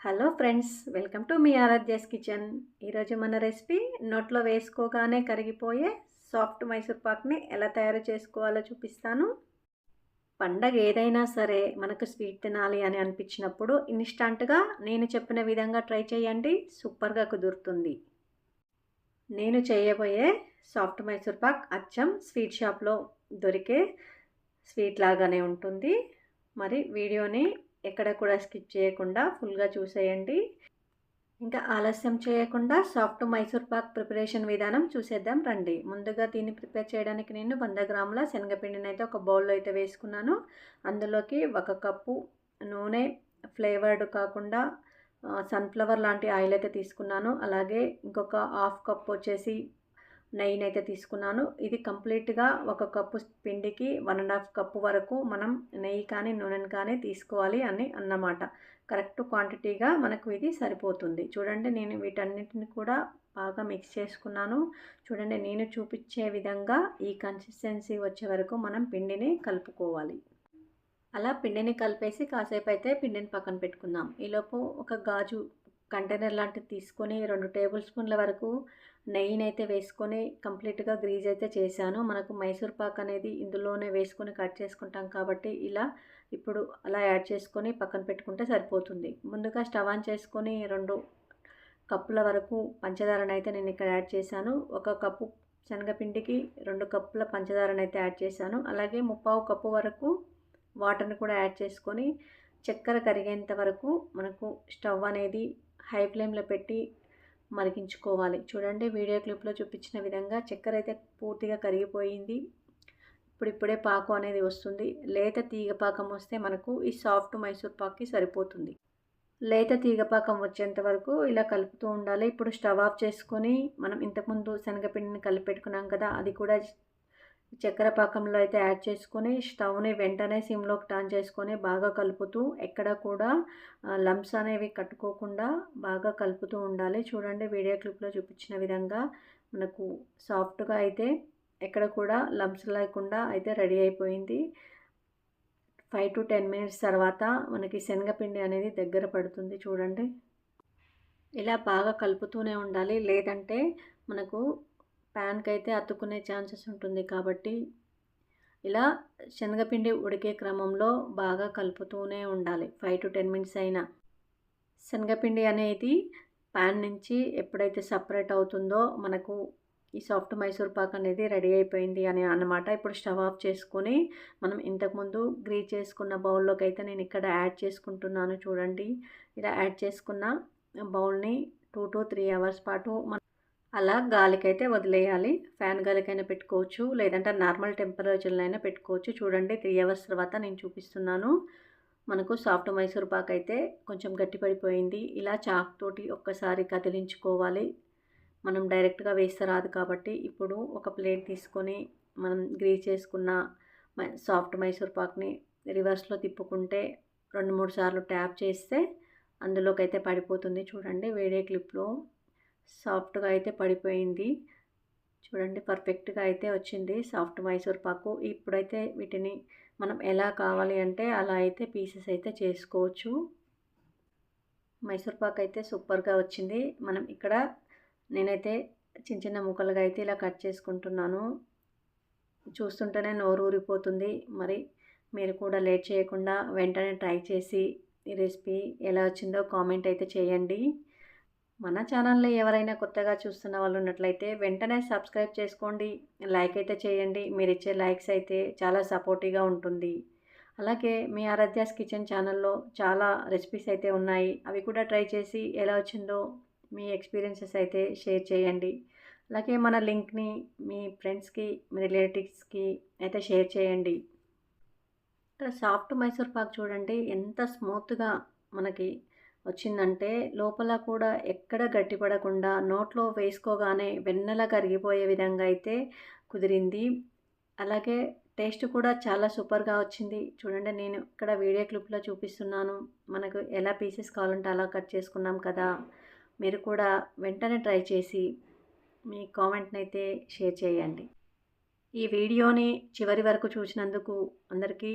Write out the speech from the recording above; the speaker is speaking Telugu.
హలో ఫ్రెండ్స్ వెల్కమ్ టు మీ ఆరాధ్యాస్ కిచెన్. ఈరోజు మన రెసిపీ నోట్లో వేసుకోగానే కరిగిపోయే సాఫ్ట్ మైసూర్ పాక్ని ఎలా తయారు చేసుకోవాలో చూపిస్తాను. పండగ ఏదైనా సరే మనకు స్వీట్ తినాలి అని అనిపించినప్పుడు ఇన్స్టంట్గా నేను చెప్పిన విధంగా ట్రై చేయండి సూపర్గా కుదురుతుంది. నేను చేయబోయే సాఫ్ట్ మైసూర్ పాక్ అచ్చం స్వీట్ షాప్లో దొరికే స్వీట్ లాగానే ఉంటుంది. మరి వీడియోని ఎక్కడ కూడా స్కిప్ చేయకుండా ఫుల్గా చూసేయండి. ఇంకా ఆలస్యం చేయకుండా సాఫ్ట్ మైసూర్ పాక్ ప్రిపరేషన్ విధానం చూసేద్దాం రండి. ముందుగా దీన్ని ప్రిపేర్ చేయడానికి నేను వంద గ్రాముల శనగపిండిని అయితే ఒక బౌల్లో అయితే వేసుకున్నాను. అందులోకి ఒక కప్పు నూనె ఫ్లేవర్డ్ కాకుండా సన్ఫ్లవర్ లాంటి ఆయిల్ అయితే తీసుకున్నాను. అలాగే ఇంకొక హాఫ్ కప్ వచ్చేసి నెయ్యిని అయితే తీసుకున్నాను. ఇది కంప్లీట్గా ఒక కప్పు పిండికి వన్ అండ్ హాఫ్ కప్పు వరకు మనం నెయ్యి కానీ నూనెని కానీ తీసుకోవాలి అని అన్నమాట. కరెక్ట్ క్వాంటిటీగా మనకు ఇది సరిపోతుంది. చూడండి నేను వీటన్నిటిని కూడా బాగా మిక్స్ చేసుకున్నాను. చూడండి నేను చూపించే విధంగా ఈ కన్సిస్టెన్సీ వచ్చే వరకు మనం పిండిని కలుపుకోవాలి. అలా పిండిని కలిపేసి కాసేపు అయితే పిండిని పక్కన పెట్టుకుందాం. ఈలోపు ఒక గాజు కంటైనర్ లాంటిది తీసుకొని రెండు టేబుల్ స్పూన్ల వరకు నెయ్యిని అయితే వేసుకొని కంప్లీట్గా గ్రీజ్ అయితే చేశాను. మనకు మైసూర్ పాక్ అనేది ఇందులోనే వేసుకొని కట్ చేసుకుంటాం కాబట్టి ఇలా ఇప్పుడు అలా యాడ్ చేసుకొని పక్కన పెట్టుకుంటే సరిపోతుంది. ముందుగా స్టవ్ ఆన్ చేసుకొని రెండు కప్పుల వరకు పంచదారను అయితే నేను ఇక్కడ యాడ్ చేశాను. ఒక కప్పు శనగపిండికి రెండు కప్పుల పంచదారను అయితే యాడ్ చేశాను. అలాగే ముప్పావు కప్పు వరకు వాటర్ని కూడా యాడ్ చేసుకొని చక్కెర కరిగేంత వరకు మనకు స్టవ్ అనేది హై ఫ్లేమ్లో పెట్టి మరిగించుకోవాలి. చూడండి వీడియో క్లిప్లో చూపించిన విధంగా చక్కెర అయితే పూర్తిగా కరిగిపోయింది. ఇప్పుడు ఇప్పుడే పాకు అనేది వస్తుంది. లేత తీగ పాకం వస్తే మనకు ఈ సాఫ్ట్ మైసూర్ పాక్కి సరిపోతుంది. లేత తీగ పాకం వచ్చేంత వరకు ఇలా కలుపుతూ ఉండాలి. ఇప్పుడు స్టవ్ ఆఫ్ చేసుకొని మనం ఇంతకుముందు శనగపిండిని కలిపెట్టుకున్నాం కదా అది కూడా చక్కెర పాకంలో అయితే యాడ్ చేసుకొని స్టవ్ని వెంటనే సిమ్లోకి టర్న్ చేసుకొని బాగా కలుపుతూ ఎక్కడ కూడా లంప్స్ అనేవి కట్టుకోకుండా బాగా కలుపుతూ ఉండాలి. చూడండి వీడియో క్లిప్లో చూపించిన విధంగా మనకు సాఫ్ట్గా అయితే ఎక్కడ కూడా లంప్స్ లేకుండా అయితే రెడీ అయిపోయింది. ఫైవ్ టు టెన్ మినిట్స్ తర్వాత మనకి శనగపిండి అనేది దగ్గర పడుతుంది చూడండి. ఇలా బాగా కలుపుతూనే ఉండాలి. లేదంటే మనకు ప్యాన్కి అయితే అతుక్కునే ఛాన్సెస్ ఉంటుంది కాబట్టి ఇలా శనగపిండి ఉడికే క్రమంలో బాగా కలుపుతూనే ఉండాలి. ఫైవ్ టు టెన్ మినిట్స్ అయినా. శనగపిండి అనేది ప్యాన్ నుంచి ఎప్పుడైతే సపరేట్ అవుతుందో మనకు ఈ సాఫ్ట్ మైసూర్ పాక్ అనేది రెడీ అయిపోయింది అని అన్నమాట. ఇప్పుడు స్టవ్ ఆఫ్ చేసుకొని మనం ఇంతకుముందు గ్రీ చేసుకున్న బౌల్లోకి అయితే నేను ఇక్కడ యాడ్ చేసుకుంటున్నాను చూడండి. ఇలా యాడ్ చేసుకున్న బౌల్ని టూ టు త్రీ అవర్స్ పాటు మనం అలా గాలికైతే వదిలేయాలి. ఫ్యాన్ గాలికైనా పెట్టుకోవచ్చు. లేదంటే నార్మల్ టెంపరేచర్లో అయినా పెట్టుకోవచ్చు. చూడండి త్రీ అవర్స్ తర్వాత నేను చూపిస్తున్నాను. మనకు సాఫ్ట్ మైసూర్ పాక్ అయితే కొంచెం గట్టిపడిపోయింది. ఇలా చాక్ తోటి ఒక్కసారి కదిలించుకోవాలి. మనం డైరెక్ట్గా వేస్తే రాదు కాబట్టి. ఇప్పుడు ఒక ప్లేట్ తీసుకొని మనం గ్రీజ్ చేసుకున్న సాఫ్ట్ మైసూర్ పాక్ని రివర్స్లో తిప్పుకుంటే రెండు మూడు సార్లు ట్యాప్ చేస్తే అందులోకి అయితే పడిపోతుంది. చూడండి వేడే క్లిప్లో సాఫ్ట్గా అయితే పడిపోయింది. చూడండి పర్ఫెక్ట్గా అయితే వచ్చింది సాఫ్ట్ మైసూర్ పాకు. ఇప్పుడైతే వీటిని మనం ఎలా కావాలి అంటే అలా అయితే పీసెస్ అయితే చేసుకోవచ్చు. మైసూర్ పాక్ అయితే సూపర్గా వచ్చింది. మనం ఇక్కడ నేనైతే చిన్న చిన్న ముక్కలుగా అయితే ఇలా కట్ చేసుకుంటున్నాను. చూస్తుంటేనే నోరు ఊరిపోతుంది. మరి మీరు కూడా లేట్ చేయకుండా వెంటనే ట్రై చేసి ఈ రెసిపీ ఎలా వచ్చిందో కామెంట్ అయితే చేయండి. మన ఛానల్లో ఎవరైనా కొత్తగా చూస్తున్న వాళ్ళు ఉన్నట్లయితే వెంటనే సబ్స్క్రైబ్ చేసుకోండి. లైక్ అయితే చేయండి. మీరు ఇచ్చే లైక్స్ అయితే చాలా సపోర్టివ్గా ఉంటుంది. అలాగే మీ ఆరాధ్యాస్ కిచెన్ ఛానల్లో చాలా రెసిపీస్ అయితే ఉన్నాయి. అవి కూడా ట్రై చేసి ఎలా వచ్చిందో మీ ఎక్స్పీరియన్సెస్ అయితే షేర్ చేయండి. అలాగే మన లింక్ని మీ ఫ్రెండ్స్కి మీ రిలేటివ్స్కి అయితే షేర్ చేయండి. ఇక్కడ సాఫ్ట్ మైసూర్ పాక్ చూడండి. ఎంత స్మూత్గా మనకి వచ్చిందంటే లోపల కూడా ఎక్కడ గట్టిపడకుండా నోట్లో వేసుకోగానే వెన్నెల కరిగిపోయే విధంగా అయితే కుదిరింది. అలాగే టేస్ట్ కూడా చాలా సూపర్గా వచ్చింది. చూడండి నేను ఇక్కడ వీడియో క్లిప్లో చూపిస్తున్నాను. మనకు ఎలా పీసెస్ కావాలంటే అలా కట్ చేసుకున్నాం కదా. మీరు కూడా వెంటనే ట్రై చేసి మీ కామెంట్ని అయితే షేర్ చేయండి. ఈ వీడియోని చివరి వరకు చూసినందుకు అందరికీ